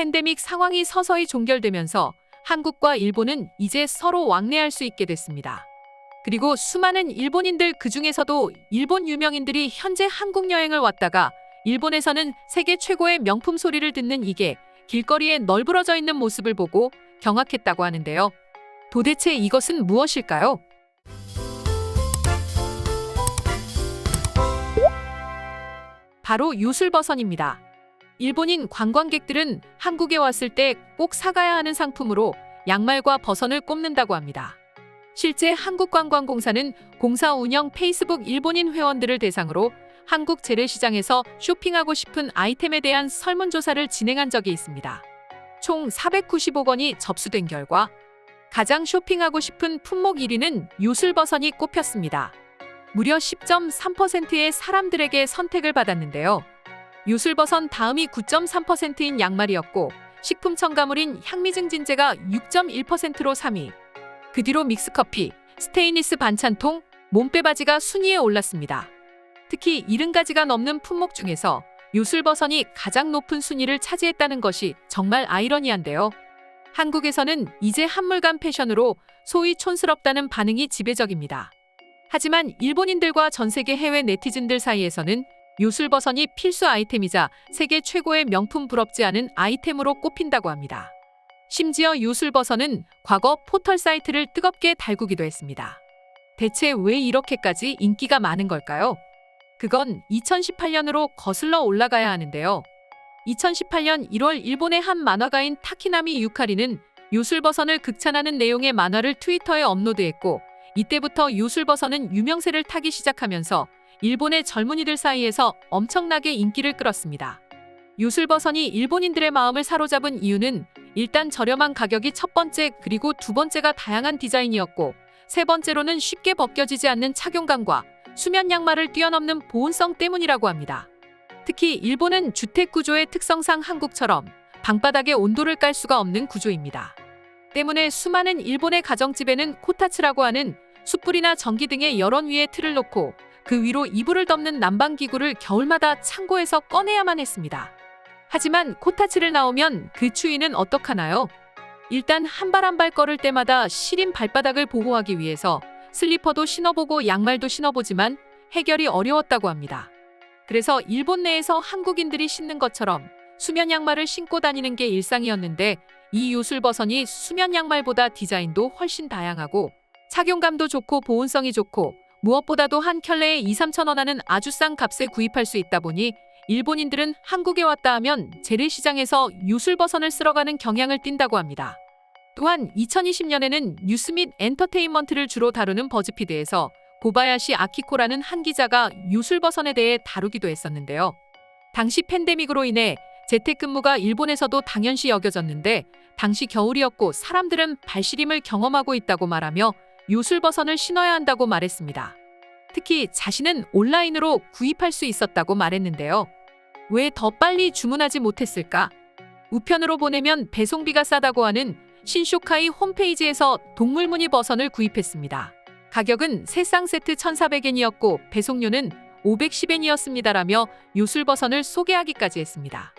팬데믹 상황이 서서히 종결되면서 한국과 일본은 이제 서로 왕래할 수 있게 됐습니다. 그리고 수많은 일본인들 그 중에서도 일본 유명인들이 현재 한국 여행을 왔다가 일본에서는 세계 최고의 명품 소리를 듣는 이게 길거리에 널브러져 있는 모습을 보고 경악했다고 하는데요. 도대체 이것은 무엇일까요? 바로 요술버선입니다. 일본인 관광객들은 한국에 왔을 때 꼭 사가야 하는 상품으로 양말과 버선을 꼽는다고 합니다. 실제 한국관광공사는 공사 운영 페이스북 일본인 회원들을 대상으로 한국 재래시장에서 쇼핑하고 싶은 아이템에 대한 설문조사를 진행한 적이 있습니다. 총 495건이 접수된 결과 가장 쇼핑하고 싶은 품목 1위는 요술버선이 꼽혔습니다. 무려 10.3%의 사람들에게 선택을 받았는데요. 요술버선 다음이 9.3%인 양말이었고 식품 첨가물인 향미증진제가 6.1%로 3위. 그 뒤로 믹스커피, 스테인리스 반찬통, 몸빼바지가 순위에 올랐습니다. 특히 70가지가 넘는 품목 중에서 요술버선이 가장 높은 순위를 차지했다는 것이 정말 아이러니한데요. 한국에서는 이제 한물간 패션으로 소위 촌스럽다는 반응이 지배적입니다. 하지만 일본인들과 전 세계 해외 네티즌들 사이에서는 요술버선이 필수 아이템이자 세계 최고의 명품 부럽지 않은 아이템으로 꼽힌다고 합니다. 심지어 요술버선은 과거 포털 사이트를 뜨겁게 달구기도 했습니다. 대체 왜 이렇게까지 인기가 많은 걸까요? 그건 2018년으로 거슬러 올라가야 하는데요. 2018년 1월 일본의 한 만화가인 타키나미 유카리는 요술버선을 극찬하는 내용의 만화를 트위터에 업로드했고 이때부터 요술버선은 유명세를 타기 시작하면서 일본의 젊은이들 사이에서 엄청나게 인기를 끌었습니다. 요술버선이 일본인들의 마음을 사로잡은 이유는 일단 저렴한 가격이 첫 번째 그리고 두 번째가 다양한 디자인이었고 세 번째로는 쉽게 벗겨지지 않는 착용감과 수면 양말을 뛰어넘는 보온성 때문이라고 합니다. 특히 일본은 주택 구조의 특성상 한국처럼 방바닥에 온도를 깔 수가 없는 구조입니다. 때문에 수많은 일본의 가정집에는 코타츠라고 하는 숯불이나 전기 등의 열원 위에 틀을 놓고 그 위로 이불을 덮는 난방기구를 겨울마다 창고에서 꺼내야만 했습니다. 하지만 코타츠를 나오면 그 추위는 어떡하나요? 일단 한 발 한 발 걸을 때마다 시린 발바닥을 보호하기 위해서 슬리퍼도 신어보고 양말도 신어보지만 해결이 어려웠다고 합니다. 그래서 일본 내에서 한국인들이 신는 것처럼 수면 양말을 신고 다니는 게 일상이었는데 이 요술 버선이 수면 양말보다 디자인도 훨씬 다양하고 착용감도 좋고 보온성이 좋고 무엇보다도 한 켤레에 2, 3천 원 하는 아주 싼 값에 구입할 수 있다 보니 일본인들은 한국에 왔다 하면 재래시장에서 요술버선을 쓸어가는 경향을 띈다고 합니다. 또한 2020년에는 뉴스 및 엔터테인먼트를 주로 다루는 버즈피드에서 고바야시 아키코라는 한 기자가 요술버선에 대해 다루기도 했었는데요. 당시 팬데믹으로 인해 재택근무가 일본에서도 당연시 여겨졌는데 당시 겨울이었고 사람들은 발시림을 경험하고 있다고 말하며 요술버선을 신어야 한다고 말했습니다. 특히 자신은 온라인으로 구입할 수 있었다고 말했는데요. 왜 더 빨리 주문하지 못했을까? 우편으로 보내면 배송비가 싸다고 하는 신쇼카이 홈페이지에서 동물무늬 버선을 구입했습니다. 가격은 세 쌍 세트 1,400엔이었고 배송료는 510엔이었습니다라며 요술버선을 소개하기까지 했습니다.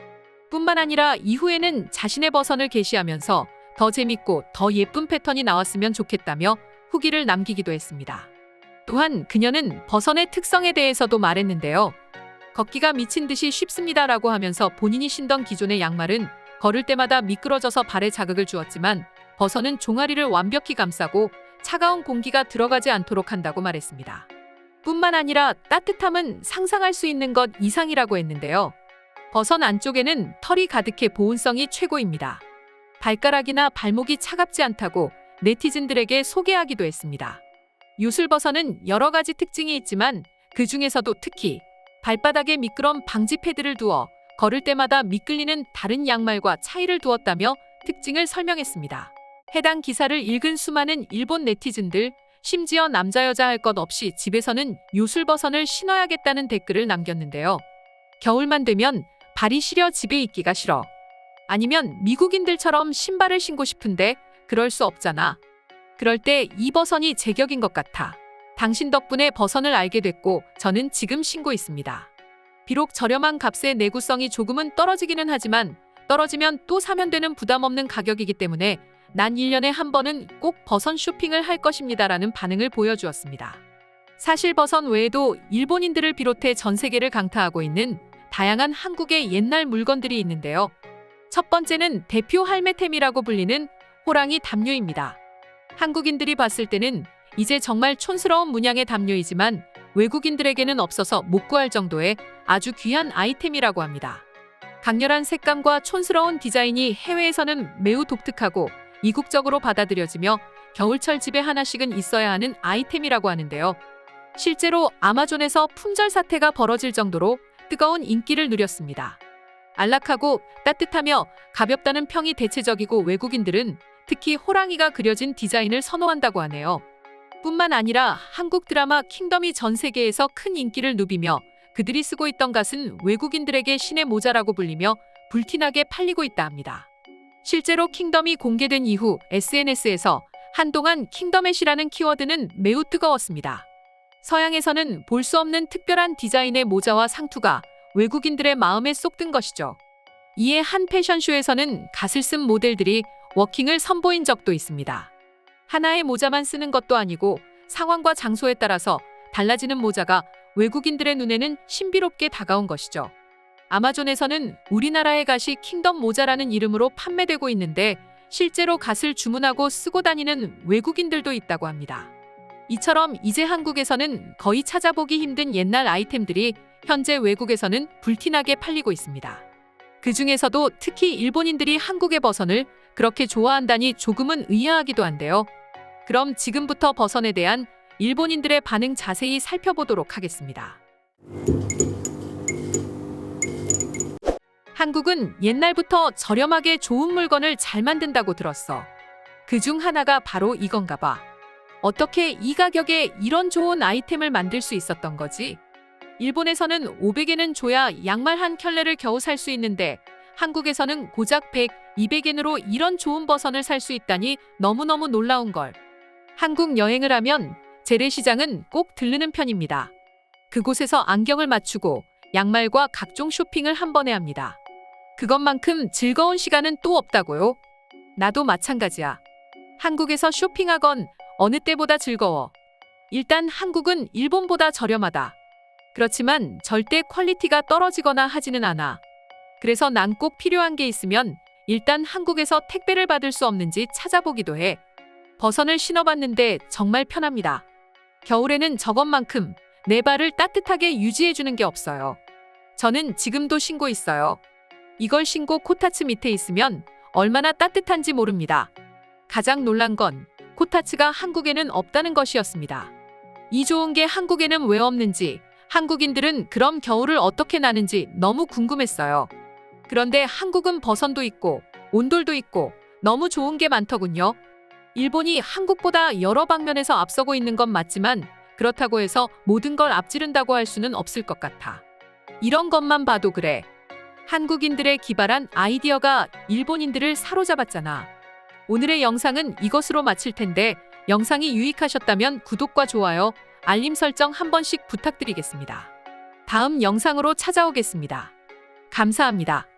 뿐만 아니라 이후에는 자신의 버선을 게시하면서 더 재밌고 더 예쁜 패턴이 나왔으면 좋겠다며 후기를 남기기도 했습니다. 또한 그녀는 버선의 특성에 대해서도 말했는데요. 걷기가 미친 듯이 쉽습니다라고 하면서 본인이 신던 기존의 양말은 걸을 때마다 미끄러져서 발에 자극을 주었지만 버선은 종아리를 완벽히 감싸고 차가운 공기가 들어가지 않도록 한다고 말했습니다. 뿐만 아니라 따뜻함은 상상할 수 있는 것 이상이라고 했는데요. 버선 안쪽에는 털이 가득해 보온성이 최고입니다. 발가락이나 발목이 차갑지 않다고 네티즌들에게 소개하기도 했습니다. 요술버선은 여러 가지 특징이 있지만 그 중에서도 특히 발바닥에 미끄럼 방지 패드를 두어 걸을 때마다 미끌리는 다른 양말과 차이를 두었다며 특징을 설명했습니다. 해당 기사를 읽은 수많은 일본 네티즌들, 심지어 남자 여자 할 것 없이 집에서는 요술버선을 신어야겠다는 댓글을 남겼는데요. 겨울만 되면 발이 시려 집에 있기가 싫어. 아니면 미국인들처럼 신발을 신고 싶은데 그럴 수 없잖아. 그럴 때 이 버선이 제격인 것 같아. 당신 덕분에 버선을 알게 됐고 저는 지금 신고 있습니다. 비록 저렴한 값의 내구성이 조금은 떨어지기는 하지만 떨어지면 또 사면 되는 부담 없는 가격이기 때문에 난 1년에 한 번은 꼭 버선 쇼핑을 할 것입니다라는 반응을 보여주었습니다. 사실 버선 외에도 일본인들을 비롯해 전 세계를 강타하고 있는 다양한 한국의 옛날 물건들이 있는데요. 첫 번째는 대표 할매템이라고 불리는 호랑이 담요입니다. 한국인들이 봤을 때는 이제 정말 촌스러운 문양의 담요이지만 외국인들에게는 없어서 못 구할 정도의 아주 귀한 아이템이라고 합니다. 강렬한 색감과 촌스러운 디자인이 해외에서는 매우 독특하고 이국적으로 받아들여지며 겨울철 집에 하나씩은 있어야 하는 아이템이라고 하는데요. 실제로 아마존에서 품절 사태가 벌어질 정도로 뜨거운 인기를 누렸습니다. 안락하고 따뜻하며 가볍다는 평이 대체적이고 외국인들은 특히 호랑이가 그려진 디자인을 선호한다고 하네요. 뿐만 아니라 한국 드라마 킹덤이 전 세계에서 큰 인기를 누비며 그들이 쓰고 있던 갓은 외국인들에게 신의 모자라고 불리며 불티나게 팔리고 있다 합니다. 실제로 킹덤이 공개된 이후 SNS에서 한동안 킹덤의시라는 키워드는 매우 뜨거웠습니다. 서양에서는 볼 수 없는 특별한 디자인의 모자와 상투가 외국인들의 마음에 쏙 든 것이죠. 이에 한 패션쇼에서는 갓을 쓴 모델들이 워킹을 선보인 적도 있습니다. 하나의 모자만 쓰는 것도 아니고 상황과 장소에 따라서 달라지는 모자가 외국인들의 눈에는 신비롭게 다가온 것이죠. 아마존에서는 우리나라의 갓이 킹덤 모자라는 이름으로 판매되고 있는데 실제로 갓을 주문하고 쓰고 다니는 외국인들도 있다고 합니다. 이처럼 이제 한국에서는 거의 찾아보기 힘든 옛날 아이템들이 현재 외국에서는 불티나게 팔리고 있습니다. 그 중에서도 특히 일본인들이 한국의 버선을 그렇게 좋아한다니 조금은 의아하기도 한데요. 그럼 지금부터 버선에 대한 일본인들의 반응 자세히 살펴보도록 하겠습니다. 한국은 옛날부터 저렴하게 좋은 물건을 잘 만든다고 들었어. 그 중 하나가 바로 이건가 봐. 어떻게 이 가격에 이런 좋은 아이템을 만들 수 있었던 거지? 일본에서는 500엔은 줘야 양말 한 켤레를 겨우 살 수 있는데 한국에서는 고작 100, 200엔으로 이런 좋은 버선을 살 수 있다니 너무너무 놀라운 걸. 한국 여행을 하면 재래시장은 꼭 들르는 편입니다. 그곳에서 안경을 맞추고 양말과 각종 쇼핑을 한 번에 합니다. 그것만큼 즐거운 시간은 또 없다고요? 나도 마찬가지야. 한국에서 쇼핑하건 어느 때보다 즐거워. 일단 한국은 일본보다 저렴하다. 그렇지만 절대 퀄리티가 떨어지거나 하지는 않아. 그래서 난 꼭 필요한 게 있으면 일단 한국에서 택배를 받을 수 없는지 찾아보기도 해. 버선을 신어봤는데 정말 편합니다. 겨울에는 저것만큼 내 발을 따뜻하게 유지해주는 게 없어요. 저는 지금도 신고 있어요. 이걸 신고 코타츠 밑에 있으면 얼마나 따뜻한지 모릅니다. 가장 놀란 건 코타츠가 한국에는 없다는 것이었습니다. 이 좋은 게 한국에는 왜 없는지, 한국인들은 그럼 겨울을 어떻게 나는지 너무 궁금했어요. 그런데 한국은 버선도 있고 온돌도 있고 너무 좋은 게 많더군요. 일본이 한국보다 여러 방면에서 앞서고 있는 건 맞지만 그렇다고 해서 모든 걸 앞지른다고 할 수는 없을 것 같아. 이런 것만 봐도 그래. 한국인들의 기발한 아이디어가 일본인들을 사로잡았잖아. 오늘의 영상은 이것으로 마칠 텐데 영상이 유익하셨다면 구독과 좋아요, 알림 설정 한 번씩 부탁드리겠습니다. 다음 영상으로 찾아오겠습니다. 감사합니다.